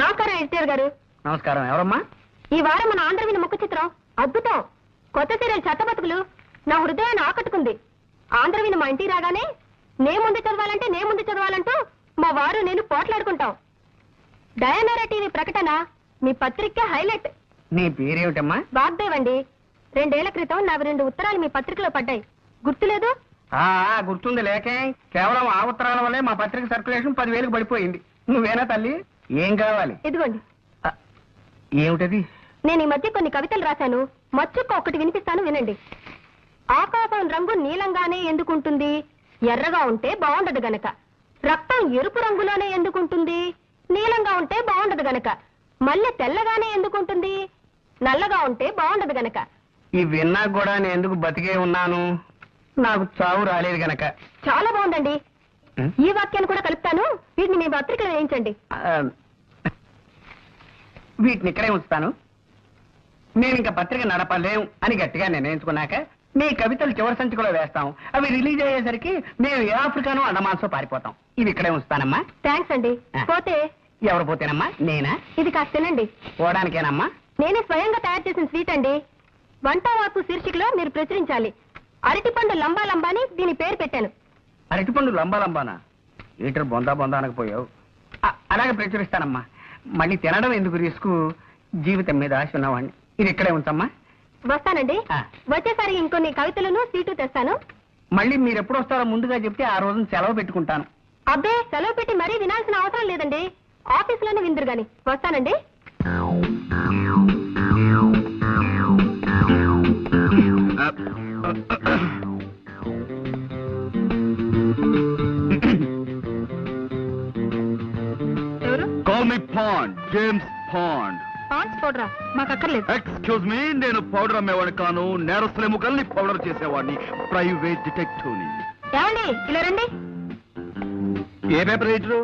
నమస్కారం ఎడిటర్ గారు. నమస్కారం. ఎవరమ్మా? ఈ వారం మన ఆంధ్రవిని ముఖ చిత్రం అద్భుతం. కొత్త సీరియల్ చెత్త బతుకులు. నా హృదయాన్ని ఆకట్టుకుంది. ఆంధ్రవిని మా ఇంటికి రాగానే నే ముందు చదవాలంటే నే ముందు చదవాలంటూ మా వారు నేను పోట్లాడుకుంటాం. డయానారా టీవీ ప్రకటన మీ పత్రిక హైలైట్. నీ పేరేమిటమ్మా? వాగ్దేవ్ అండి. రెండేళ్ళ క్రితం నాకు రెండు ఉత్తరాలు మీ పత్రికలో పడ్డాయి. గుర్తులేదు? ఆ ఆ, గుర్తుంది లేకే కేవలం ఆ ఉత్తరాల వల్లే మా పత్రిక సర్క్యులేషన్ పదివేలకు పడిపోయింది. నువ్వేనా తల్లి? ఏం కావాలి? ఇదిగోండి. ఏమిటది? నేను ఈ మధ్య కొన్ని కవితలు రాశాను. మచ్చుక్క ఒకటి వినిపిస్తాను వినండి. ఆకాశం రంగు నీలంగానే ఎందుకుంటుంది? ఎర్రగా ఉంటే బాగుండదు గనక. రక్తం ఎరుపు రంగులోనే ఎందుకుంటుంది? నీలంగా ఉంటే బాగుండదు గనక. మల్లె తెల్లగానే ఎందుకుంటుంది? నల్లగా ఉంటే బాగుండదు గనక. ఈ విన్నా కూడా నేను ఎందుకు బతికే ఉన్నాను? నాకు చావు రాలేదు గనక. చాలా బాగుందండి? ఈ వాక్యాన్ని కూడా కలుపుతాను. వీటిని మీ పత్రికలో వేయించండి. వీటిని ఇక్కడే ఉంచుతాను. నేను ఇంకా పత్రిక నడపలేం అని గట్టిగా నిర్ణయించుకున్నాక మీ కవితలు చివరి సంచికలో వేస్తాం. అవి రిలీజ్ అయ్యేసరికి మేము ఏ ఆఫ్రికానో అండమాన్సో పారిపోతాం. ఇవి ఇక్కడే ఉంచుతానమ్మా. థ్యాంక్స్ అండి. ఆ. పోతే? ఎవరు పోతేనమ్మా? నేనా? ఇది కాస్త తినండి. పోవడానికేనమ్మా? నేనే స్వయంగా తయారు చేసిన స్వీట్ అండి. వంట వార్పు శీర్షికలో మీరు ప్రచురించాలి. అరటిపండు లంబా అని దీని పేరు పెట్టాను. అరటిపండు లంబా లంబానా? ఈటర్ బొందా బొందా అనకపోయావు. అలాగే ప్రచురిస్తానమ్మా. మళ్ళీ తినడం ఎందుకు రిస్క్? జీవితం మీద ఆశ ఉన్నవాడిని ఇది ఇక్కడే ఉంచమ్మా. వస్తానండి. ఆ. వచ్చేసరికి ఇంకొన్ని కవితలను సీటు తెస్తాను. మళ్ళీ మీరు ఎప్పుడు వస్తారో ముందుగా చెప్తే ఆ రోజున సెలవు పెట్టుకుంటాను. అబ్బే సెలవు పెట్టి మరీ వినాల్సిన అవసరం లేదండి. ఆఫీసులోనే విందురు గాని. వస్తానండి. ఎవరు పాండ్ జేమ్స్ పాండ్ పాన్స్ పౌడరా మాకు అక్కర్లేదు ఎక్స్క్యూజ్ మీ నేను పౌడర్ అమ్మేవాడిని కాను నేరస్తుల ఎముకల్ని పౌడర్ చేసేవాడిని ప్రైవేట్ డిటెక్టివ్ని ఏమండి? ఇలా రండి. ఏ paper writer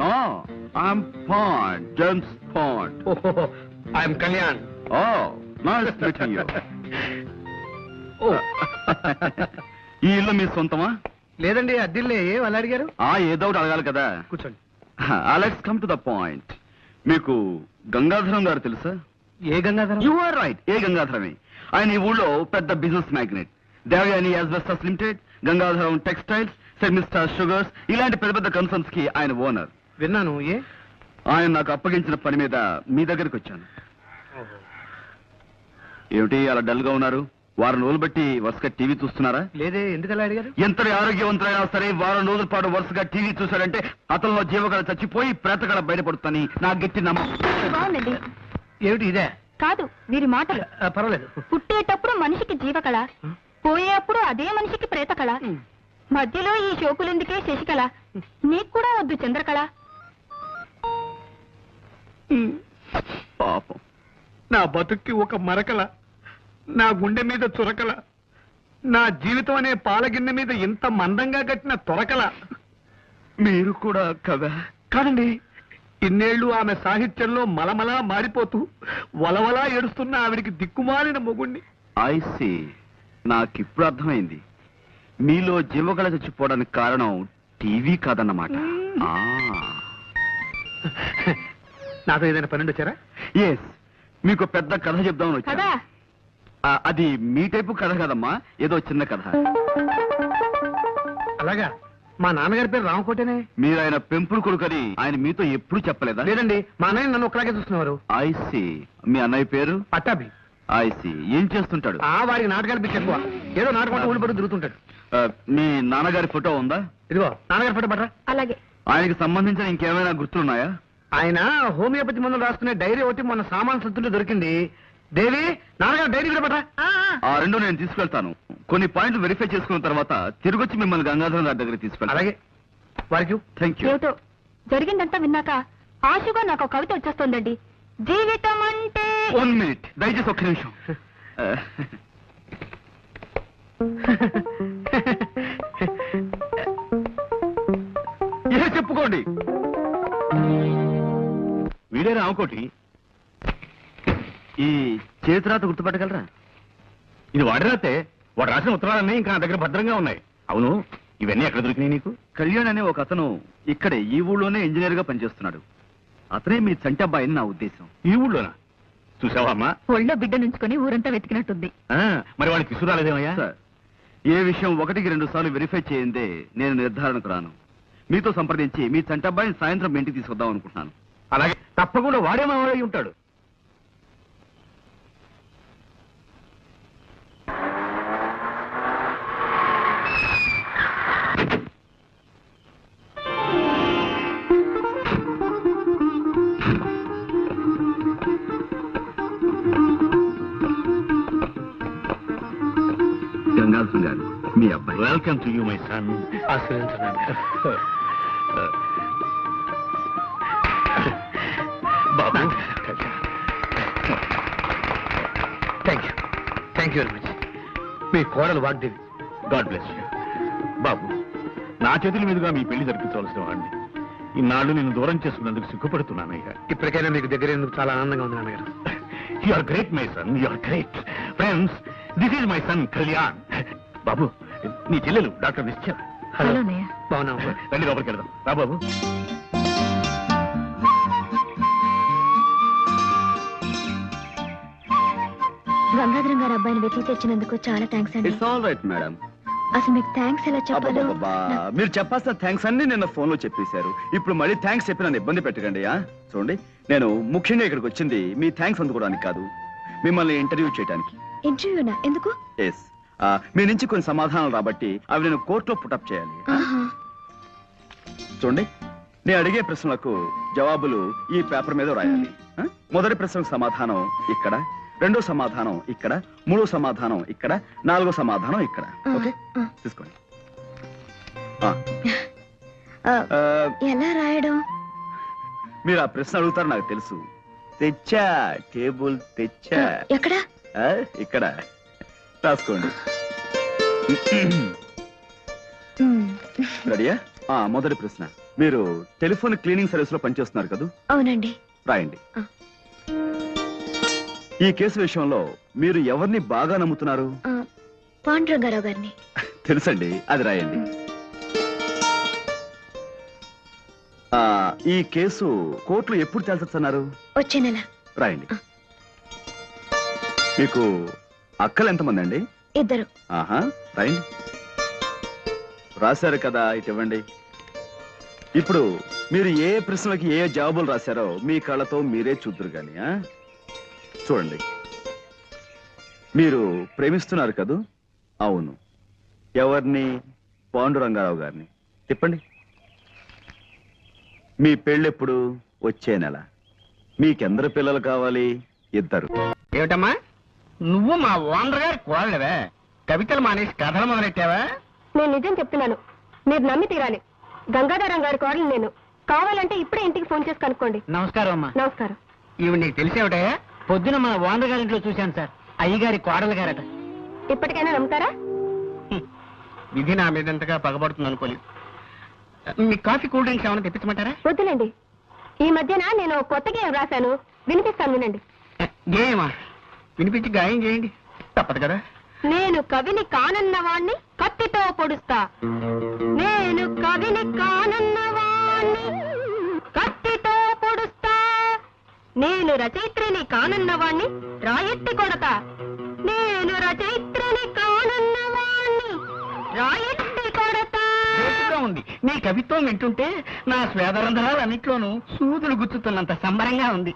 no I'm Bond James Bond I'm Kalyan oh nice meeting you ఈ ఇల్లు మీ సొంతమా? లేదండి అద్దిల్లే ఏ వాళ్ళు అడిగారు? ఆ ఏదో ఒకటి అడగాలి కదా. కూర్చోండి. Let's come to the point మీకు గంగాధరం గారు తెలుసా? ఏ గంగాధరం? యు ఆర్ రైట్ ఏ గంగాధరమే? ఆయన ఈ ఊళ్ళో పెద్ద business magnate. Devayani asbestos limited Gangadharam textiles సెమిస్టార్ sugars ఇలాంటి పెద్ద పెద్ద కన్సర్న్స్కి ఆయన ఓనర్. విన్నాను. ఏ? ఆయన నాకు అప్పగించిన పని మీద మీ దగ్గరికి వచ్చాను. ఏమిటి అలా డల్గా ఉన్నారు? వారం రోజులు బట్టి వరుసగా టీవీ చూస్తున్నారా? లేదే ఎందుకలా అడిగారు? ఎంతటి ఆరోగ్యవంతులైనా సరే వారం రోజుల పాటు వరుసగా టీవీ చూశాడంటే అతనిలో జీవకళ చచ్చిపోయి ప్రేతకళ బయటపడుతుందని నా గట్టి నమ్మకం. ఏమిటి ఇదే? కాదు వీరి మాటలు. పర్వాలేదు. పుట్టేటప్పుడు మనిషికి జీవకళ పోయేప్పుడు అదే మనిషికి ప్రేతకళ మధ్యలో ఈ షోకులెందుకే శశికళ? నీకు కూడా వద్దు చంద్రకళ. పాపం. నా బతుక్కి ఒక మరకల. నా గుండె మీద చురకల. నా జీవితం అనే పాలగిన్నె మీద ఇంత మందంగా కట్టిన తొరకల. మీరు కూడా కదా. కాదండి ఇన్నేళ్ళు ఆమె సాహిత్యంలో మలమలా మారిపోతూ వలవలా ఏడుస్తున్న ఆవిడికి దిక్కుమాలిన మొగుణ్ణి. ఐసి నాకిప్పుడు అర్థమైంది. మీలో జీవకళ చచ్చిపోవడానికి కారణం టీవీ కాదన్నమాట. నాతో ఏదైనా పన్నెండు వచ్చారా ఎస్ మీకు పెద్ద కథ చెప్దామని వచ్చాను. కదా. ఆ, అది మీ టైపు కథ కదమ్మా ఏదో చిన్న కథ. అలాగా మా నాన్నగారి పేరు రామకోటేనే? మీరు ఆయన పెంపుడు కొడుకని ఆయన మీతో ఎప్పుడు చెప్పలేదా? లేదండి మా అన్నయ్య నన్ను ఒకలాగే చూస్తున్నారు ఐసి మీ అన్నయ్య పేరు? పట్టాభి. ఐసి ఏం చేస్తుంటాడు? ఆ వారికి నాటకాలు పిచ్చి ఎక్కువ. ఏదో నాటకం ఊళ్ళు పడి తిరుగుతుంటాడు. ఆ, మీ నాన్నగారి ఫోటో ఉందా? ఇదిగో నాన్నగారి ఫోటో పట్రా. అలాగే. ఆయనకి సంబంధించిన ఇంకేమైనా గుర్తులున్నాయా? ఆయన హోమియోపతి మందులు రాసుకునే డైరీ ఒకటి మొన్న సామాన్ సంతుల్లో దొరికింది. దేవి నాన్నగారు డైరీ కూడా ఆ రెండు నేను తీసుకెళ్తాను. కొన్ని పాయింట్లు వెరిఫై చేసుకున్న తర్వాత తిరిగొచ్చి మిమ్మల్ని గంగాధరం గారి దగ్గర తీసుకెళ్తాను. అలాగే. వారికి థ్యాంక్ యూ ఏమిటో? జరిగిందంతా విన్నాక ఆశగా నాకు ఒక కవిత వచ్చేస్తోందండి. జీవితం అంటే వన్ మినిట్ దయచేసి ఒక్క నిమిషం. ఏ చెప్పుకోండి. వీడే రామకోటి. ఈ చేతిరాత గుర్తుపట్టగలరా? ఇది వాడి రాతే. వాడు రాసిన ఉత్తరాలన్నీ ఇంకా నా దగ్గర భద్రంగా ఉన్నాయి. అవును ఇవన్నీ ఎక్కడ దొరికినాయి నీకు? కళ్యాణ్ అనే ఒక అతను ఇక్కడే ఈ ఊళ్ళోనే ఇంజనీర్గా పనిచేస్తున్నాడు. అతనే మీ చంటి అబ్బాయిని నా ఉద్దేశం. ఈ ఊళ్ళోనా? చూసావా అమ్మా? ఒళ్ళో బిడ్డ నుంచుకొని ఊరంతా వెతికినట్టుంది. ఆ, మరి వాడికి తీసుకురాలేదేమయ్యా? సార్ ఏ విషయం ఒకటికి రెండు సార్లు వెరిఫై చేయందే నేను నిర్ధారణకు రాను. మీతో సంప్రదించి మీ చంటి అబ్బాయిని సాయంత్రం మీ ఇంటికి తీసుకొద్దాం అనుకుంటున్నాను. అలాగే తప్పకుండా వాడే మా వాడై ఉంటాడు. గంగాధరం గారు మీ అబ్బాయి. Welcome to you my son. Babu. Thank you thank you very much మీ కోడలు వాగ్దేవి. గాడ్ బ్లెస్ యూ బాబు నా చేతుల మీదుగా మీ పెళ్ళి జరిపించవలసిన వాడిని. ఇన్నాళ్ళు నేను దూరం చేసుకున్నందుకు సిగ్గుపడుతున్నానయ్యా ఇప్పటికైనా మీకు దగ్గర ఎందుకు చాలా ఆనందంగా ఉంది నాన్నగారు? You are great my son you are great friends this is my son Kalyan బాబు నీ చెల్లెలు డాక్టర్ నిశ్చయ హలో. బాగున్నావు? రండి లోపలికి వెళ్దాం. రా బాబు. గంగాధరం గారు అబ్బాయిని వెతికి తెచ్చినందుకు చాలా థ్యాంక్స్ అండి. ఇట్స్ ఆల్ రైట్ మేడం అసలు మీకు థ్యాంక్స్ ఎలా చెప్పాలో అబ్బబ్బబ్బా, మీరు చెప్పాల్సిన థ్యాంక్స్ అన్ని నిన్న ఫోన్లో చెప్పేశారు. ఇప్పుడు మళ్ళీ థ్యాంక్స్ చెప్పి నన్ను ఇబ్బంది పెట్టకండి ఆ? చూడండి నేను ముఖ్యంగా ఇక్కడికి వచ్చింది మీ థ్యాంక్స్ అందుకోవడానికి కాదు మిమ్మల్ని ఇంటర్వ్యూ చేయడానికి ఇంటర్వ్యూనా ఎందుకు? ఎస్ మీ నుంచి కొన్ని సమాధానాలు రాబట్టి అవి నేను కోర్టులో పుటప్ చేయాలి. చూడండి నేను అడిగే ప్రశ్నలకు జవాబులు ఈ పేపర్ మీద రాయాలి? మొదటి ప్రశ్నకు సమాధానం ఇక్కడ రెండో సమాధానం ఇక్కడ మూడో సమాధానం ఇక్కడ నాలుగో సమాధానం ఇక్కడ. ఓకే. తీసుకోండి. ఎలా రాయడం? మీరు ఆ ప్రశ్న అడుగుతారు నాకు తెలుసు. తెచ్చా టేబుల్ తెచ్చా. ఎక్కడ? ఇక్కడ. రాసుకోండి. రెడీయా? ఆ, మొదటి ప్రశ్న. మీరు టెలిఫోన్ క్లీనింగ్ సర్వీస్లో పనిచేస్తున్నారు కదా? అవునండి. రాయండి. ఆ. ఈ కేసు విషయంలో మీరు ఎవరిని బాగా నమ్ముతున్నారు? ఆ, పాండురంగారావు గారిని. తెలుసండి. అది రాయండి. ఆ, ఈ కేసు కోర్టులో ఎప్పుడు తేల్చొచ్చన్నారు వచ్చే నెల. రాయండి. మీకు అక్కలు ఎంతమంది అండి ఇద్దరు. ఆహా రాశారు కదా ఇటు ఇవ్వండి. ఇప్పుడు మీరు ఏ ప్రశ్నలకి ఏ జవాబులు రాశారో మీ కళ్ళతో మీరే చూద్దరు గాని ఆ? చూడండి. మీరు ప్రేమిస్తున్నారు కదూ? అవును. ఎవరిని? పాండురంగారావు గారిని. తిప్పండి. మీ పెళ్ళెప్పుడు వచ్చే నెల? మీకెందరు పిల్లలు కావాలి? ఇద్దరు. ఏమిటమ్మా? నువ్వు మా ఓనర్ గారి కోడలవే. కవితలు మానేసి కథలు మొదలెట్టావా? నేను నిజం చెప్తున్నాను. మీరు నమ్మి తీరాలి. గంగాధరం గారి కోడలు నేను. కావాలంటే ఇప్పుడే ఇంటికి ఫోన్ చేసి కనుక్కోండి. నమస్కారం అమ్మా. నమస్కారం. ఇవి నీకు తెలిసేవిటే పొద్దున మన ఓనర్ గారింట్లో చూశాను సార్. అయ్యగారి కోడలు గారట. ఇప్పటికైనా నమ్ముతారా? విధి నా మీద ఎంతగా పగబడుతుంది అనుకోలేదు మీ కాఫీ కూల్ డ్రింక్స్ ఏమైనా తెప్పించమంటారా? వద్దులేండి. ఈ మధ్యన నేను కొత్త గేమ్ రాశాను. వినిపిస్తాను వినండి. గేయమా వినిపించి గాయం చేయండి. తప్పదు కదా? నేను కవిని కానన్నవాణ్ణి కత్తితో పొడుస్తా. నేను కవిని కానన్నవాణ్ణి కత్తితో పొడుస్తా. నేను రచయిత్రిని కానన్నవాణ్ణి రాయెత్తి కొడతా. నేను రచయిత్రిని కానన్నవాణ్ణి రాయెత్తి కొడతా. ఉంది నీ కవిత్వం వింటుంటే నా స్వేదరంధ్రాలన్నిట్లోనూ సూదులు గుచ్చుతున్నంత సంబరంగా ఉంది.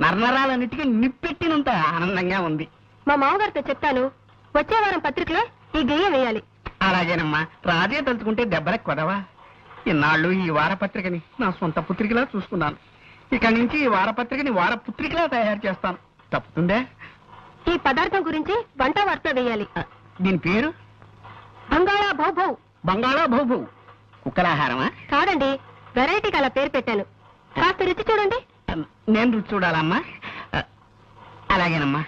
నర్నరాలన్నిటికీ నిప్పెట్టినంత ఆనందంగా ఉంది. మా మామగారితో చెప్తాను. వచ్చే వారం పత్రికలో ఈ గెయ్యం వేయాలి. అలాగేనమ్మా రాజే తలుచుకుంటే దెబ్బలకు కొదవా ఇన్నాళ్ళు ఈ వారపత్రికని నా సొంత పుత్రికలా చూసుకున్నాను. ఇక నుంచి ఈ వారపత్రికని వారపుత్రికలా తయారు చేస్తాను. తప్పుతుందే? ఈ పదార్థం గురించి వంట వార్త వేయాలి. దీని పేరు? బంగాళా భౌభౌ. బంగాళా బహుబు కుక్కలాహారమా? కాదండి వెరైటీకి అలా పేరు పెట్టాను. కాస్త రుచి చూడండి. నేను రుచి చూడాలమ్మా. అలాగేనమ్మా.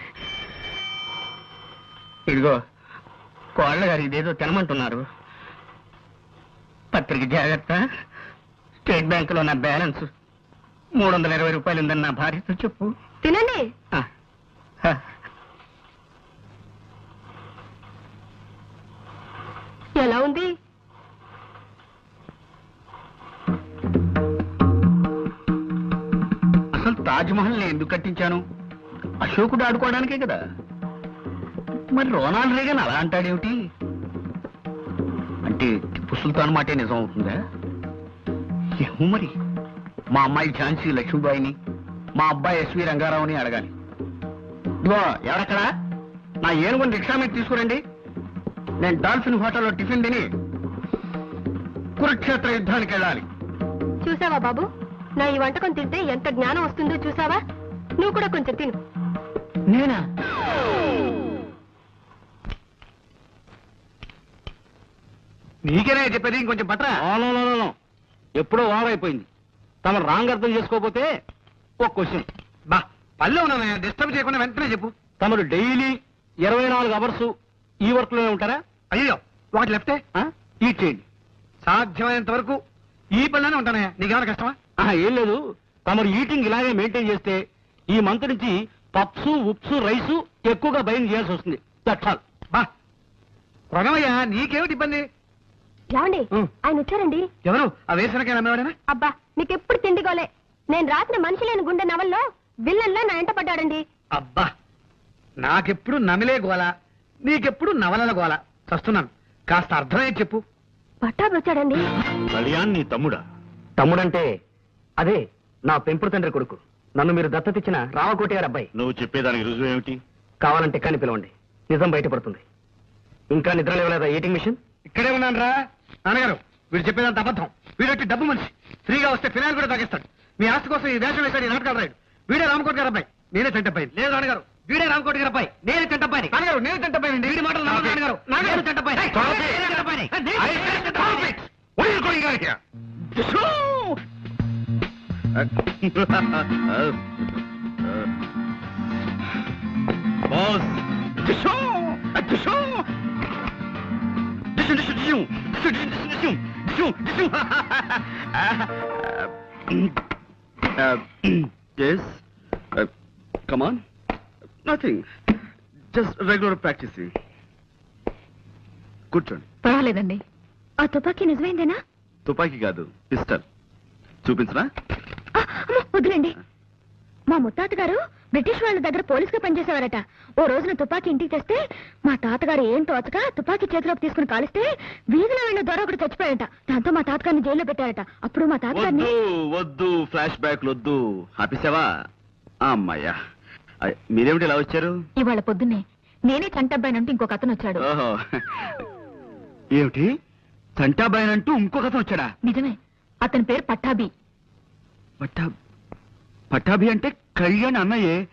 ఇదిగో కోళ్ళ గారు ఇదేదో తినమంటున్నారు. పత్రిక జాగ్రత్త. స్టేట్ బ్యాంకులో నా బ్యాలెన్స్ మూడు వందల ఇరవై రూపాయలు ఉందని నా భార్యతో చెప్పు. తినండి. ఆ, ఆ. ఎలా ఉంది? అసలు తాజ్ మహల్ నేను ఎందుకు కట్టించాను? అశోకుడు ఆడుకోవడానికే కదా. మరి రోనాల్డ్ రేగన్ అలా అంటాడేమిటి? అంటే టిప్పు సుల్తాన్ మాటే నిజం అవుతుందా? ఏమో మరి. మా అమ్మాయి ఝాన్సీ లక్ష్మీబాయిని మా అబ్బాయి ఎస్వి రంగారావుని అడగాలి. ఇదిగో ఎవరక్కడా? నా ఏనుగుని రిక్షా మీద తీసుకురండి. నేను డాల్ఫిన్ హోటల్లో టిఫిన్ తిని కురుక్షేత్ర యుద్ధానికి వెళ్ళాలి. చూసావా బాబు? నా ఈ వంటకం తింటే ఎంత జ్ఞానం వస్తుందో చూసావా? నువ్వు కూడా కొంచెం తిను. నేనా? నీకేనే చెప్పేది? ఇంకొంచెం పట్రా. ఎప్పుడో వారైపోయింది తమ రాంగ్ అర్థం చేసుకోకపోతే ఒక క్వశ్చన్. బా పల్లె ఉన్నా డిస్టర్బ్ చేయకుండా వెంటనే చెప్పు. తమరు డైలీ ఇరవై నాలుగు అవర్స్ ఈ వర్క్లోనే ఉంటారా అయ్యో ఒకటి లెఫ్టే ఈ చేయండి. సాధ్యమైనంత వరకు ఈ పనిలోనే ఉంటానయ్యా నీకేమైనా కష్టమా? ఏం లేదు. తమరు ఈటింగ్ ఇలాగే మెయింటైన్ చేస్తే ఈ మంత్ నుంచి పప్స్ ఉప్స్ రైస్ ఎక్కువగా బయలు చేయాల్సి వస్తుంది. ఆల్ బా. కొనవయ్యా నీకేమిటి ఇబ్బంది? ఏమండి? ఉం. ఆయన వచ్చారండి? ఎవరు? ఆ వేసనకాయ అమ్మేవాడేనా? అబ్బా నీకెప్పుడు తిండిగోలే నేను రాసిన మనిషి లేని గుండె నవల్లో విల్లన్లా నా ఎంట పడ్డాడండి. అబ్బా నాకెప్పుడు నమిలే గోల నీకెప్పుడు నవలల గోల. చస్తున్నాను. కాస్త అర్థమయ్యే చెప్పు. పట్టాబి వచ్చాడండి. కళ్యాణ్ నీ తమ్ముడా? తమ్ముడంటే అదే నా పెంపుడు తండ్రి కొడుకు. నన్ను మీరు దత్తతిచ్చిన రామకోటి గారి అబ్బాయి. నువ్వు చెప్పేదానికి రుజువు ఏమిటి? కావాలంటే కానీ పిలవండి. నిజం బయటపడుతుంది. ఇంకా నిద్ర లేవలేదా ఈటింగ్ మిషన్ ఇక్కడే ఉన్నాను రా నాన్నగారు వీడు చెప్పేదంత అబద్ధం. వీడొచ్చి డబ్బు మనిషి. ఫ్రీగా వస్తే ఫినాయిల్ కూడా తాగిస్తాడు. మీ ఆస్తి కోసం ఈ వేషం వేశాడు ఈ నాటకాలు రాయుడు. వీడే రామకోటి గారు అబ్బాయి. నేనే చెంటబ్బాయి లేదు నాన్నగారు వీడే రామకోటి గారు అబ్బాయి. నేనే చెంటబ్బాయి నాన్నగారు నేను చెంటబ్బాయి వీడి మాటలు నమ్మను నాన్నగారు నాన్నగారు. చెంటబ్బాయి నేనే చెంటబ్బాయిని. నేనే చెంటబ్బాయిని. Boss yes come on nothing just regular practising కూర్చోండి పర్వాలేదండి. ఆ తుపాకీ నిజమైందేనా? తుపాకీ కాదు పిస్టల్. చూపించరా వదిలేండి. మా ముత్తాత గారు బ్రిటిష్ వాళ్ళ దగ్గర పోలీసుగా పనిచేసేవారట. ఓ రోజున తుపాకీ ఇంటికి తెస్తే మా తాతగారు ఏం తోచక తుపాకీ చేతిలోకి తీసుకుని కాలిస్తే వీధిలో వెళ్ళిన దొర ఒకటి చచ్చిపోయాట దాంతో మా తాతగారిని జైల్లో పెట్టారట. అప్పుడు మా తాతగారిని వద్దు వద్దు ఫ్లాష్ బ్యాక్ వద్దు. ఆపేసావా అమ్మాయ్యా. అయ్, మీరేమిటి ఇలా వచ్చారు? ఇవాళ పొద్దున్నే నేనే చంటబ్బాయినంటూ ఇంకొక అతను వచ్చాడు. ఓహో. ఏమిటి? సంటాబాయ్ అంటూ ఇంకొక అతను వచ్చాడా? నిజమే. అతని పేరు పట్టాభి. పట్టా పట్టాభి అంటే కళ్యాణ్ అన్నయ్యే.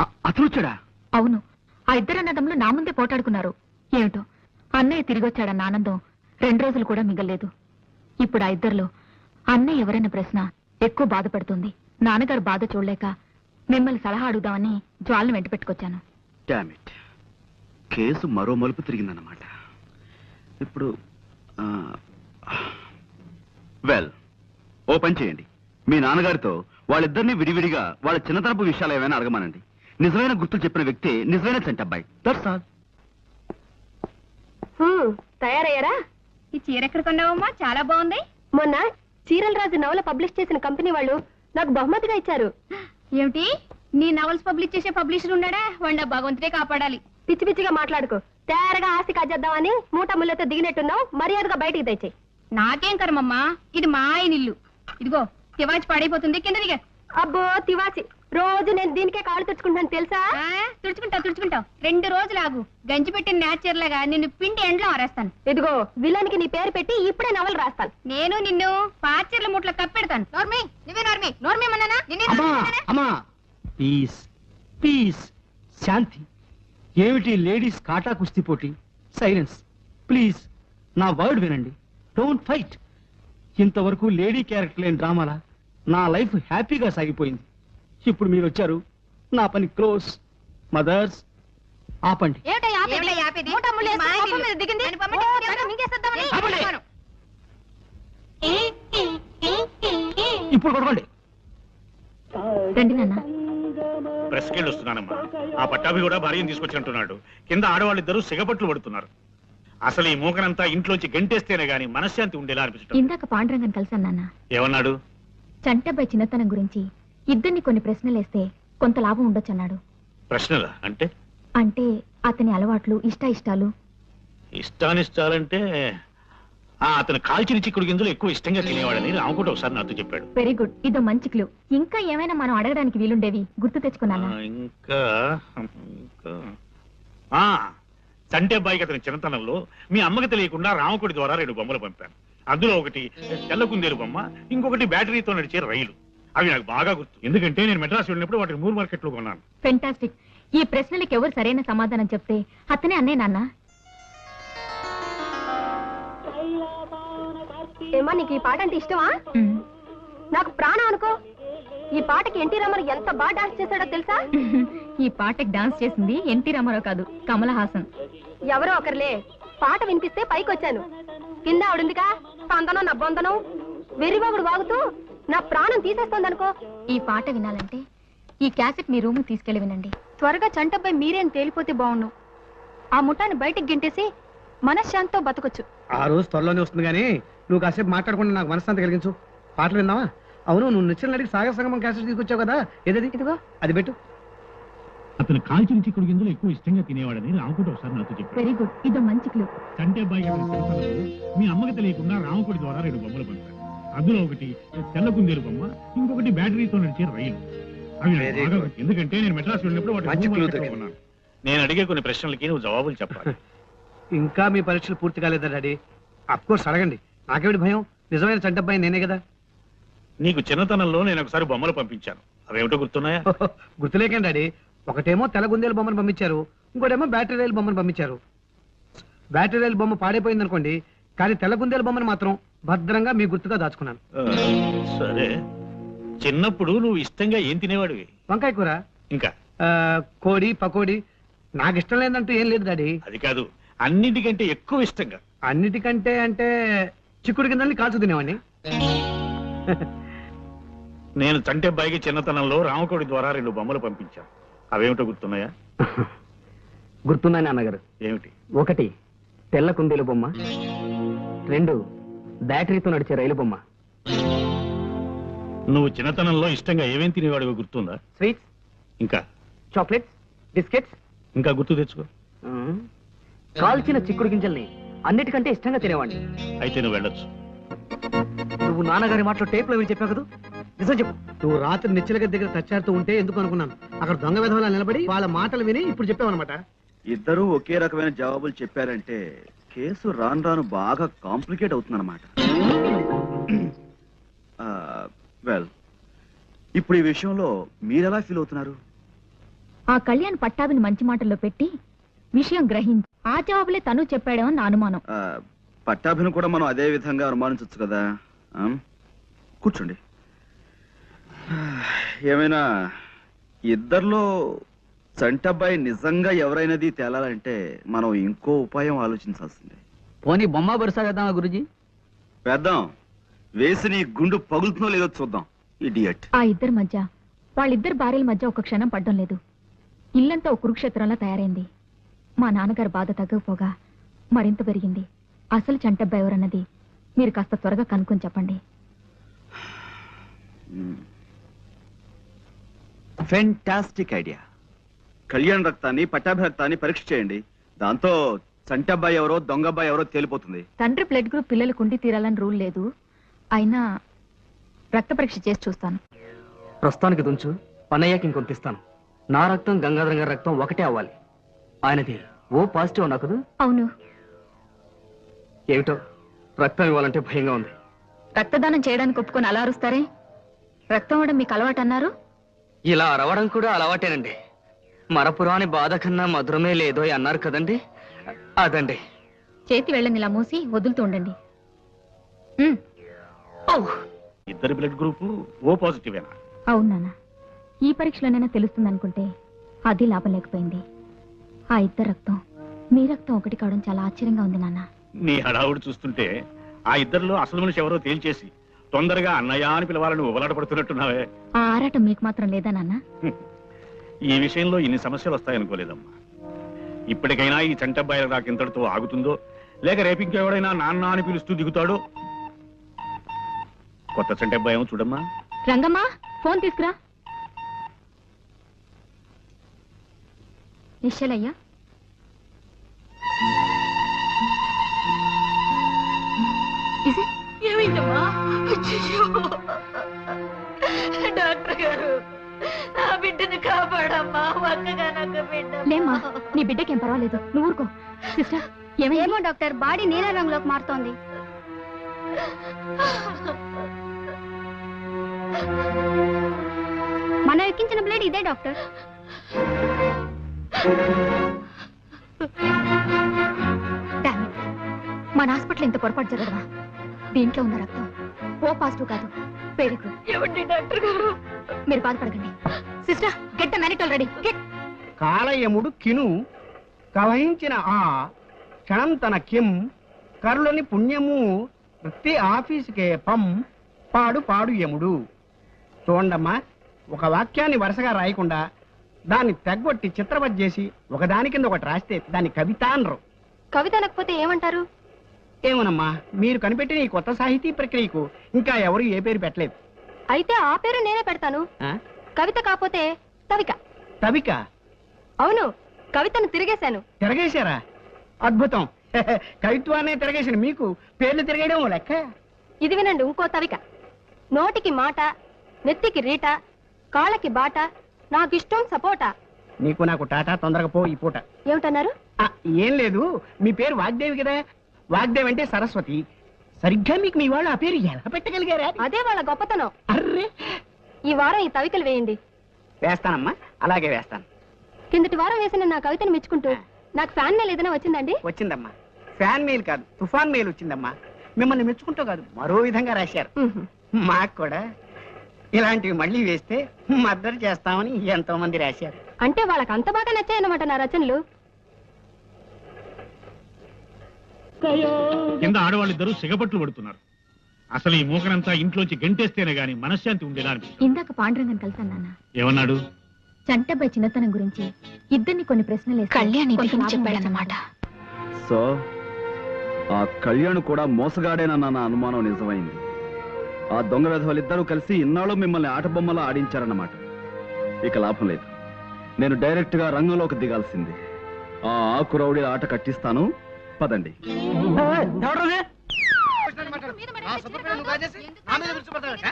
అ- అతను వచ్చాడా? అవును. ఆ ఇద్దరు అన్నదమ్ములు నా ముందే పోటాడుకున్నారు. ఏమిటో? అన్నయ్య తిరిగి వచ్చాడన్న ఆనందం రెండు రోజులు కూడా మిగల్లేదు. ఇప్పుడు ఆ ఇద్దరిలో అన్నయ్య ఎవరన్న ప్రశ్న ఎక్కువ బాధపడుతుంది. నాన్నగారు బాధ చూడలేక మిమ్మల్ని సలహా అడుగుదామని జ్వాలను వెంట పెట్టుకొచ్చాను. కేసు మరో మలుపు తిరిగిందన్నమాట. ఇప్పుడు వెల్ ఓ పని చేయండి. మీ నాన్నగారితో వాళ్ళిద్దరిని విడివిడిగా వాళ్ళ చిన్నతనపు విషయాలు ఏమైనా అడగమనండి. నిజమైన గుర్తులు చెప్పిన వ్యక్తి నిజమైన చెంటబ్బాయి దట్స్ ఆల్ హ్మ్, తయారయ్యారా? ఈ చీర ఎక్కడ కొన్నావమ్మా? చాలా బాగుంది. మొన్న చీరల రాజు నవల పబ్లిష్ చేసిన కంపెనీ వాళ్ళు నాకు బహుమతిగా ఇచ్చారు. ఏమిటి? నీ నవల్స్ పబ్లిష్ చేసే పబ్లిషర్ ఉన్నాడా? వాడిన భగవంతుడే కాపాడాలి. పిచ్చి పిచ్చిగా మాట్లాడుకో. తయారుగా ఆస్తి కాజేద్దామని మూట ముళ్ళతో దిగినట్టున్నావు మర్యాదగా బయటికి తెచ్చి నాకేం కర్మమ్మా? ఇది మా ఆయన ఇల్లు. ఇదిగో తివాచి పాడైపోతుంది. కింద దిగా. అబ్బో తివాచి. రోజు నేను దీనికే కాళ్ళు తెచ్చుకుంటాను తెలుసా? తుడుచుకుంటావు తుడుచుకుంటావు. రెండు రోజులు ఆగు. గంజి పెట్టిన నేచర్ లాగా నిన్ను పిండి ఎండలో ఆరేస్తాను. ఇదిగో విలన్కి నీ పేరు పెట్టి ఇప్పుడే నవలు రాస్తాను. నేను నిన్ను పాచర్ల ముట్ల కప్పెడతాను. నోర్మి నువ్వే నోర్మి. నోర్మి మన్నానా నిన్నే అమ్మా నోర్మి అమ్మా. Peace peace. శాంతి. ఏమిటి లేడీస్ కాటా కుస్తీ పోటీ? సైలెన్స్. ప్లీజ్ నా వర్డ్ వినండి. Don't fight. ఇంతవరకు లేడీ క్యారెక్టర్ లేని డ్రామాలా? నా లైఫ్ హ్యాపీగా సాగిపోయింది. ఇప్పుడు మీరు వచ్చారు. నా పని క్లోజ్. మదర్స్ ఆపండి. ఇప్పుడు కొడకండి రండి నాన్న. ప్రెస్కెళ్ళి వస్తున్నానమ్మా ఆ పట్టాభి కూడా భార్యను తీసుకొచ్చినట్టున్నాడు. కింద ఆడవాళ్ళిద్దరూ సిగపట్లు పడుతున్నారు. అసలు ఈ మూకనంతా ఇంట్లోంచి గంటేస్తేనే గాని మనశ్శాంతి ఉండేలా అనిపించడం ఇందాక పాండురంగని కలిసాను నాన్న. ఏమన్నాడు? చంటబ్బాయి చిన్నతనం గురించి ఇద్దరిని కొన్ని ప్రశ్నలేస్తే కొంత లాభం ఉండొచ్చన్నాడు. ప్రశ్నలా? అంటే? అంటే అతని అలవాట్లు ఇష్ట ఇష్టాలు ఇష్టానిష్టాలంటే ఆ, అతను కాల్చిన చిక్కుడు గింజలు ఎక్కువ ఇష్టంగా తినేవాడని రామకోట ఒకసారి నాతో చెప్పాడు. వెరీ గుడ్ ఇదో మంచి క్లూ ఇంకా ఏమైనా మనం అడగడానికి వీలుండేవి గుర్తు తెచ్చుకున్నానా? ఆ, ఇంకా ఇంకా. ఆ, సంటే బాయికి అతని చిన్నతనంలో మీ అమ్మకి తెలియకుండా రామకుడి ద్వారా రెండు బొమ్మలు పంపాను. అందులో ఒకటి తెల్ల కుందేలు బొమ్మ ఇంకొకటి బ్యాటరీతో నడిచే రైలు. అవి నాకు బాగా గుర్తు. ఎందుకంటే నేను మెడ్రాస్ వెళ్ళినప్పుడు వాటిని మూర్ మార్కెట్లో కొన్నాను. ఫెంటాస్టిక్ ఈ ప్రశ్నలకు ఎవరు సరైన సమాధానం చెప్తే అతనే అన్నే నాన్న? ఏమా నీకు ఈ పాట అంటే ఇష్టమా. నాకు ప్రాణం అనుకో. ఈ పాటకి ఎన్టీ రామారావు ఎంత బాగా డాన్స్ చేశాడో తెలుసా? ఈ పాటకి డాన్స్ చేసింది ఎన్టీ రామారావు కాదు కమల్ హాసన్ ఎవరో ఒకరిలే. పాట వినిపిస్తే పైకి వచ్చాను కింద ఆవిడుందిగా? తందనం నా బొందనం? వెర్రిబాబుడు వాగుతూ నా ప్రాణం తీసేస్తోంది అనుకో ఈ పాట వినాలంటే ఈ క్యాసెట్ మీ రూమ్ తీసుకెళ్ళి వినండి. త్వరగా చంటపై మీరేం తేలిపోతే బాగుండు ఆ ముఠాన్ని బయటికి గెంటేసి మనశ్శాంతితో బతకొచ్చు. ఆ రోజు త్వరలోనే వస్తుంది కానీ నువ్వు కాసేపు మాట్లాడకుండా నాకు మనశ్శాంతి కలిగించు. పాటలు విన్నావా? అవును నువ్వు నిచ్చిన అడిగి సాగర సంగమం క్యాసెట్ తీసుకొచ్చావు కదా. ఏదది? ఇదిగో. అది పెట్టు. అతను కాల్చిన చిక్కుడు గింజలు ఎక్కువ ఇష్టంగా తినేవాడని రామకోట ఒకసారి నాతో చెప్పాడు. Very good. ఇదో మంచి క్లూ. సంటే బాయి మీ అమ్మకి తెలియకుండా రామకుడి ద్వారా రెండు బొమ్మలు పంపాను అందులో ఒకటి తెల్ల కుందేలు బొమ్మ ఇంకొకటి బ్యాటరీతో నడిచే రైలు. అవి నాకు Very బాగా good. గుర్తు. ఎందుకంటే నేను మెడ్రాస్ వెళ్ళినప్పుడు వాటి మంచి మూర్ clue మార్కెట్లో దొరికింది. కొన్నాను. నేను అడిగే కొన్ని ప్రశ్నలకి నువ్వు జవాబులు చెప్పాలి. ఇంకా మీ పరీక్షలు పూర్తి కాలేదా డాడీ? కోర్స్ అడగండి. నాకేమిటి భయం? నిజమైన చంటబ్బాయి నేనే కదా. నీకు చిన్నతనంలో నేను ఒకసారి బొమ్మలు పంపించాను. అవేమిటో గుర్తున్నాయా? గుర్తులేకండి డాడీ? ఒకటేమో తెల్లగుందేలు బొమ్మను పంపించారు ఇంకోటేమో బ్యాటరీ రైలు బొమ్మను పంపించారు. బ్యాటరీ రైలు బొమ్మ పాడైపోయింది అనుకోండి కానీ తెల్లగుందేలు బొమ్మను మాత్రం భద్రంగా మీ గుర్తుగా దాచుకున్నాను. సరే. చిన్నప్పుడు నువ్వు ఇష్టంగా ఏం తినేవాడివి? వంకాయ కూర? ఇంకా? ఆ, కోడి పకోడి నాకు ఇష్టం లేదంటూ ఏం లేదు డాడీ. అది కాదు అన్నిటికంటే ఎక్కువ ఇష్టంగా. అన్నిటికంటే అంటే చిక్కుడు కిందని కాల్చు తినేవాడిని. నేను చంటే బాయికి చిన్నతనంలో రామకోడి ద్వారా రెండు బొమ్మలు పంపించాను. అవేమిటో గుర్తున్నాయా? గుర్తున్నాయి నాన్నగారు. ఏమిటి? ఒకటి తెల్ల కుందేలు బొమ్మ. రెండు బ్యాటరీతో నడిచే రైలు బొమ్మ. నువ్వు చిన్నతనంలో ఇష్టంగా ఏమేం తినేవాడివో గుర్తుందా? స్వీట్స్. ఇంకా? Chocolates biscuits. ఇంకా గుర్తు తెచ్చుకో. కాల్చిన చిక్కుడు గింజల్ని అన్నిటికంటే ఇష్టంగా తినేవాడిని. అయితే నువ్వు వెళ్ళొచ్చు. నువ్వు నాన్నగారి మాటలో టేప్లో చెప్పావు కదా? నిజం చెప్పు. నువ్వు రాత్రి నిచ్చలగ దగ్గర తచ్చారుతూ ఉంటే ఎందుకు అనుకున్నాను? అక్కడ దొంగ విధవలా నిలబడి వాళ్ళ మాటలు విని ఇప్పుడు చెప్పావన్నమాట. ఇద్దరూ ఒకే రకమైన జవాబులు చెప్పారంటే కేసు రాను రాను బాగా కాంప్లికేట్ అవుతుందన్నమాట. వెల్ ఇప్పుడు ఈ విషయంలో మీరెలా ఫీల్ అవుతున్నారు? ఆ కళ్యాణ్ పట్టాభిని మంచి మాటల్లో పెట్టి విషయం గ్రహించి ఆ జవాబులే తను చెప్పాడేమో నా అనుమానం. పట్టాభిని కూడా మనం అదే విధంగా అనుమానించవచ్చు కదా? ఆ? కూర్చోండి. ఏమైనా ఇద్దరిలో చంటబ్బాయి నిజంగా ఎవరైనది తేలాలంటే మనం ఇంకో ఉపాయం ఆలోచించాల్సిందే. పోనీ బొమ్మ బరుసా కదా గురుజీ? వేద్దాం. వేసి నీ గుండు పగులుతుందో లేదో చూద్దాం. ఇడియట్ ఆ ఇద్దరి మధ్య వాళ్ళిద్దరు భార్యల మధ్య ఒక క్షణం పడ్డం లేదు. ఇల్లంతా ఒక కురుక్షేత్రంలా తయారైంది. మా నాన్నగారు బాధ తగ్గకపోగా మరింత పెరిగింది. అసలు చంటబ్బాయి ఎవరన్నది మీరు కాస్త త్వరగా కనుక్కొని చెప్పండి. ఫెంటాస్టిక్ ఐడియా కళ్యాణ్ రక్తాన్ని పట్టాభి రక్తాన్ని పరీక్ష చేయండి. దాంతో చంటబ్బాయి ఎవరో దొంగబ్బాయి ఎవరో తేలిపోతుంది. తండ్రి బ్లడ్ గ్రూప్ పిల్లలకు ఉండి తీరాలని రూల్ లేదు. అయినా రక్త పరీక్ష చేసి చూస్తాను. ప్రస్తుతానికి దుంచు పన్నయ్యకి ఇంకొంతిస్తాను నా రక్తం గంగాధరం గారి రక్తం ఒకటే అవ్వాలి. ఆయనది ఓ పాజిటివ్ కదా? అవును. ఏమిటో? రక్తం ఇవ్వాలంటే భయంగా ఉంది. రక్తదానం చేయడానికి ఒప్పుకొని అలా అరుస్తారే? రక్తం ఇవ్వడం మీకు అలవాటు అన్నారు ఇలా అరవడం కూడా అలవాటేనండి. మరపురాని బాధ కన్నా మధురమే లేదో అన్నారు కదండి. అదండి. చేతి వెళ్ళని ఇలా మూసి వదులుతూ ఉండండి. ఉమ్, ఇద్దరి బ్లడ్ గ్రూపు ఓ పాజిటివేనా అవును నాన్న. ఈ పరీక్షలోనైనా తెలుస్తుంది అనుకుంటే అది లాభం లేకపోయింది. ఆ ఇద్దరు రక్తం మీ రక్తం ఒకటి కావడం చాలా ఆశ్చర్యంగా ఉంది నాన్న. నీ హడావుడు చూస్తుంటే ఆ ఇద్దరిలో అసలు మనిషి ఎవరో తేల్చేసి తొందరగా అన్నయ్య అని పిలవాలని ఉబలాట పడుతున్నట్టున్నావే ఆ ఆరాటం మీకు మాత్రం లేదా నాన్న? ఈ విషయంలో ఇన్ని సమస్యలు వస్తాయనుకోలేదమ్మా. ఇప్పటికైనా ఈ చంటబ్బాయిల రాక ఇంతటితో ఆగుతుందో లేక రేపు ఇంకెవడైనా నాన్న అని పిలుస్తూ దిగుతాడో? కొత్త చంటబ్బాయి ఏమో చూడమ్మా. రంగమ్మా ఫోన్ తీసుకురా. నిశ్చలయ్యా లేమ్మా నీ బిడ్డకేం పర్వాలేదు. నువ్వు ఊరుకో. సిస్టర్ ఏమో డాక్టర్ బాడీ నీల రంగులోకి మారుతోంది. మనం ఎక్కించిన బ్లేడ్ ఇదే డాక్టర్. Damn it. మన హాస్పిటల్ ఇంత పొరపాటు జరగదా? దీంట్లో ఉన్న రక్తం ఓ పాజిటివ్ కాదు వెరీ గుడ్. ఏమండి డాక్టర్ గారు? మీరు బాధపడకండి. Sister get the mannitol ready get కాలయముడు కిను. కవహించిన ఆ క్షణం తన కిం. కరులని పుణ్యము వృత్తి ఆఫీసుకే పం. పాడు పాడు యముడు చూడండమ్మా ఒక వాక్యాన్ని వరుసగా రాయకుండా దాన్ని తెగ్గొట్టి చిత్రపట్ చేసి ఒకదాని కింద ఒకటి రాస్తే దాన్ని కవిత అనరు. కవిత అనకపోతే ఏమంటారు? ఏమోనమ్మా మీరు కనిపెట్టిన ఈ కొత్త సాహితీ ప్రక్రియకు ఇంకా ఎవరు ఏ పేరు పెట్టలేదు. అయితే ఆ పేరు నేనే పెడతాను? కవిత కాకపోతే తవిక. తవిక? అవును కవితను తిరిగేశాను. తిరగేశారా? అద్భుతం. కవిత్వాన్ని తిరగేసిన మీకు పేర్లు తిరగడం లెక్క? ఇది వినండి ఇంకో తవిక. నోటికి మాట నెత్తికి రీట కాళ్ళకి బాట నాకిష్టం సపోటా. నీకు నాకు టాటా తొందరగా పో ఈ పూట. ఏమిటన్నారు? ఆ, ఏం లేదు. మీ పేరు వాగ్దేవి కదా. వాగ్దేవి అంటే సరస్వతి. సరిగ్గా మీకు మీ వాళ్ళు ఆ పేరు ఎలా పెట్టగలిగారా? అదే వాళ్ళ గొప్పతనం. అర్రే. ఈ వారం ఈ తవికలు వేయండి. వేస్తానమ్మా. అలాగే వేస్తాను. కిందటి వారం వేసిన నా కవితను మెచ్చుకుంటూ నాకు ఫ్యాన్ మెయిల్ ఏదైనా వచ్చిందండి? వచ్చిందమ్మా. ఫ్యాన్ మెయిల్ కాదు తుఫాన్ మెయిల్ వచ్చిందమ్మా. మిమ్మల్ని మెచ్చుకుంటూ కాదు మరో విధంగా రాశారు. మాకు కూడా ఇలాంటివి మళ్ళీ వేస్తే మద్దతు చేస్తామని ఎంతో మంది రాశారు. అంటే వాళ్ళకి అంత బాగా నచ్చాయన్నమాట నా రచనలు. కింద ఆడవాళ్ళిద్దరూ సిగపట్లు పడుతున్నారు. అసలు ఈ మూకనంతా ఇంట్లోంచి గంటేస్తేనే గాని మనశ్శాంతి ఉండేలా అనిపిస్తుంది. ఇందాక పాండురంగన్ కలిసాను నాన్న. ఏమన్నాడు? చంటబ్బాయి చిన్నతనం గురించి ఇద్దరిని కొన్ని ప్రశ్నలు కళ్యాణి చెప్పాడన్నమాట. సో ఆ కళ్యాణ్ కూడా మోసగాడేనన్న నా అనుమానం నిజమైంది. ఆ దొంగ విధవలిద్దరూ కలిసి ఇన్నాళ్ళు మిమ్మల్ని ఆట బొమ్మలా ఆడించారన్నమాట. ఇక లాభం లేదు. నేను డైరెక్ట్గా రంగంలోకి దిగాల్సింది. ఆ ఆకురౌడి ఆట కట్టిస్తాను. పదండి.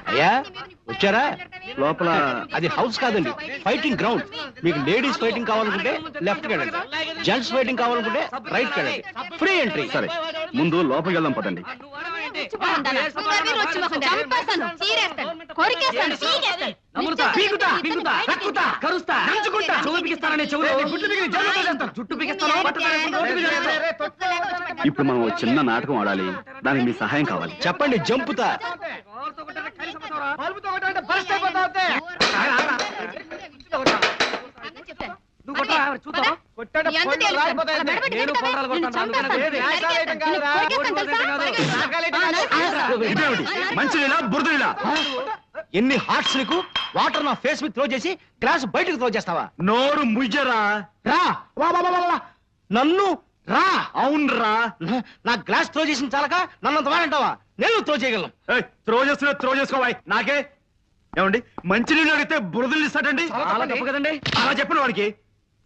అయ్యా వచ్చారా? లోపల అది హౌస్ కాదండి ఫైటింగ్ గ్రౌండ్. మీకు లేడీస్ ఫైటింగ్ కావాలనుకుంటే లెఫ్ట్ వెళ్ళండి. జెంట్స్ ఫైటింగ్ కావాలనుకుంటే రైట్ వెళ్ళండి. Free entry. సరే ముందు లోపలికి వెళ్దాం పదండి. ఇప్పుడు మనం చిన్న నాటకం ఆడాలి దానికి మీ సహాయం కావాలి చెప్పండి జంపుతా. నువ్వు చూద్దాం. అలా మంచినీళ్ళ బురదనీళ్ళ ఎన్ని హార్ట్స్ నీకు? వాటర్ నా ఫేస్ మీద త్రో చేసి గ్లాస్ బయటకు త్రో చేస్తావా? నోరు ముయ్యరా? రా. నన్ను రా. అవునరా? నా గ్లాస్ త్రో చేసిన చాలక నన్నంత వాడంటావా నేను త్రో చేయగలను. ఏయ్, త్రో చేసుకునే త్రో చేసుకోవాయి నాకే? ఏమండి? మంచినీళ్ళు అడిగితే బురదలు ఇస్తాడండి చాలా తప్పు కదండి. అలా చెప్పిన వాడికి.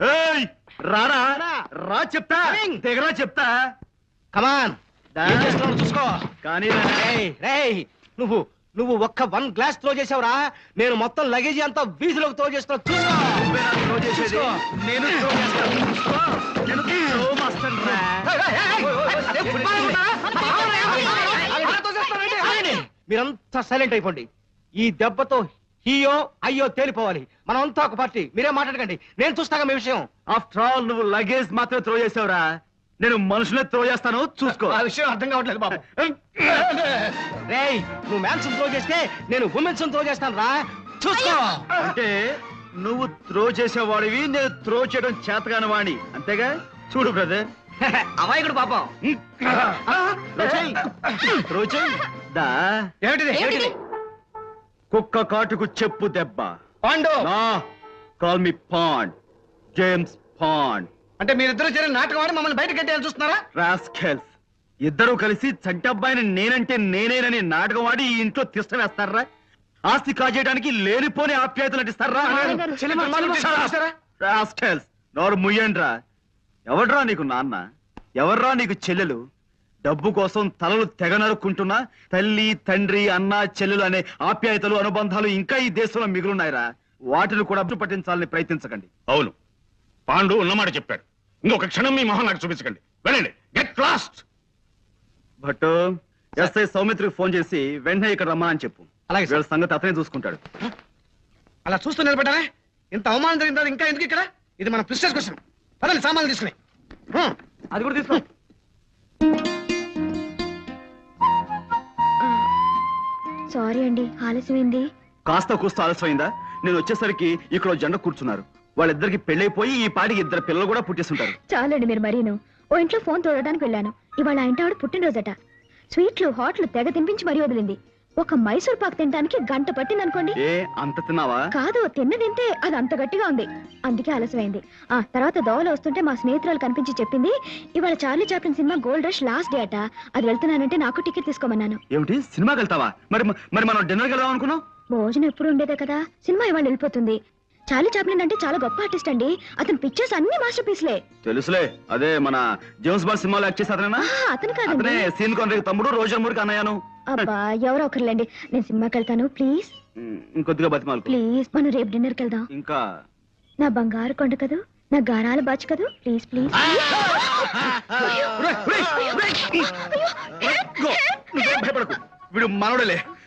ఏయ్ రారా రా చెప్తా దిగరా చెప్తా కమాన్ చూసుకో కానీ నువ్వు నువ్వు ఒక్క వన్ గ్లాస్ త్రో చేసావురా నేను మొత్తం లగేజీ అంతా వీధిలోకి త్రో చేస్తున్నా చూసుకో. నేను. మీరంతా సైలెంట్ అయిపోండి ఈ దెబ్బతో హీయో అయ్యో తేలిపోవాలి మనం అంతా ఒక పార్టీ మీరే మాట్లాడకండి నేను చూస్తాగా మీ విషయం ఆఫ్టర్ ఆల్ నువ్వు లగేజ్ మాత్రమే త్రో చేసావురా నేను మనుషులే త్రో చేస్తాను చూసుకో ఆ విషయం అర్థం కావట్లేదు బాబు రేయ్ నువ్వు మ్యాన్స్ త్రో చేస్తే నేను ఉమెన్స్ త్రో చేస్తాను రా చూసుకో అంటే నువ్వు త్రో చేసేవాడివి నేను త్రో చేయడం చేతగాని వాణి అంతేగా చూడు బ్రదర్ అమాయకుడు పాపం త్రో చేయి దా ఏమిటిది ఏమిటిది కుక్క కాటుకు చెప్పు దెబ్బ. పాండు! నా call me Bond James Bond అంటే మీరిద్దరు చేరిన నాటకం ఆడి మమ్మల్ని బయట కట్టేయాలని చూస్తున్నారా? రాస్కెల్స్ ఇద్దరు కలిసి చంటబ్బాయిని నేనంటే నేనేనని నాటకం ఆడి ఈ ఇంట్లో తిష్ట వేస్తారా? ఆస్తి కాజేయడానికి లేనిపోని ఆప్యాయతలు నటిస్తారా? రాస్కెల్స్. నోరు ముయ్యండ్రా. ఎవడ్రా నీకు నాన్న? ఎవర్రా నీకు చెల్లెలు? డబ్బు కోసం తలలు తెగ నరుక్కుంటున్నా తల్లి తండ్రి అన్న చెల్లెలు అనే ఆప్యాయతలు అనుబంధాలు ఇంకా ఈ దేశంలో మిగులున్నాయిరా. వాటిని కూడా అభివృద్ధి పట్టించాలని ప్రయత్నించకండి. అవును. పాండు ఉన్నమాట చెప్పాడు. ఇంకొక క్షణం మీ మొహం నాకు చూపించకండి. వెళ్ళండి. గెట్ లాస్ట్ బట్ ఎస్ఐ సౌమిత్రికి ఫోన్ చేసి వెంటనే ఇక్కడ రమ్మని చెప్పు. అలాగే సార్. వీళ్ళ సంగతి అతనే చూసుకుంటాడు. అలా చూస్తూ నిలబడ్డారా ఇంత అవమానం జరిగిన తర్వాత ఇంకా ఎందుకు ఇక్కడ? ఇది మన ప్రిస్టేజ్ క్వశ్చన్. పదండి సామాన్లు తీసుకుని. అది కూడా తీసుకో. సారీ అండి ఆలస్యమైంది. కాస్త కూస్త ఆలస్యమైందా? నేను వచ్చేసరికి ఇక్కడ జెండ కూర్చున్నారు. వాళ్ళిద్దరికి పెళ్ళైపోయి ఈ పాటికి ఇద్దరు పిల్లలు కూడా పుట్టేస్తుంటారు చాలండి మీరు మరీను. ఓ ఇంట్లో ఫోన్ తోడడానికి వెళ్ళాను. ఇవాళ ఆ ఇంటి ఆవిడ పుట్టినరోజట. స్వీట్లు హాట్లు తెగ తినిపించి మరీ వదిలింది. ఒక మైసూర్ పాక్ తినడానికి గంట పట్టింది అనుకోండి ఏ అంత తిన్నావా? కాదు తిన్న తింటే అది అంత గట్టిగా ఉంది. అందుకే ఆలస్యమైంది. ఆ తర్వాత దోవలో వస్తుంటే మా స్నేహితురాలు కనిపించి చెప్పింది ఇవాళ Charlie Chaplin cinema Gold Rush last day అట. అది వెళ్తున్నానంటే నాకు టికెట్ తీసుకోమన్నాను. ఏమిటి? సినిమాకి వెళ్తావా? మరి మరి మనం డిన్నర్కి వెళ్దాం అనుకున్నాం? భోజనం ఎప్పుడు ఉండేదే కదా. సినిమా ఇవాళ వెళ్ళిపోతుంది. చార్లీ చాప్లిన్ అంటే చాలా గొప్ప ఆర్టిస్ట్ అండి. అతని పిక్చర్స్ అన్ని మాస్టర్ పీస్లే. తెలుసులే. అదే మన జేమ్స్ బాల్ సినిమాలో యాక్ట్ చేసి అతను అతనే కాదండి. సీన్ కొందరికి తమ్ముడు రోజా మురికి అన్నయ్యాను అబ్బా ఎవరో ఒకరులేండి. నేను సినిమాకి వెళ్తాను ప్లీజ్. ఇంకొద్దిగా బతిమాలకు. ప్లీజ్ మనం రేపు డిన్నర్కి వెళ్దాం. ఇంకా? నా బంగారు కొండ కదూ నా గారాల బాచు కదూ ప్లీజ్ ప్లీజ్. భయపడకు. వీడు మనవడలే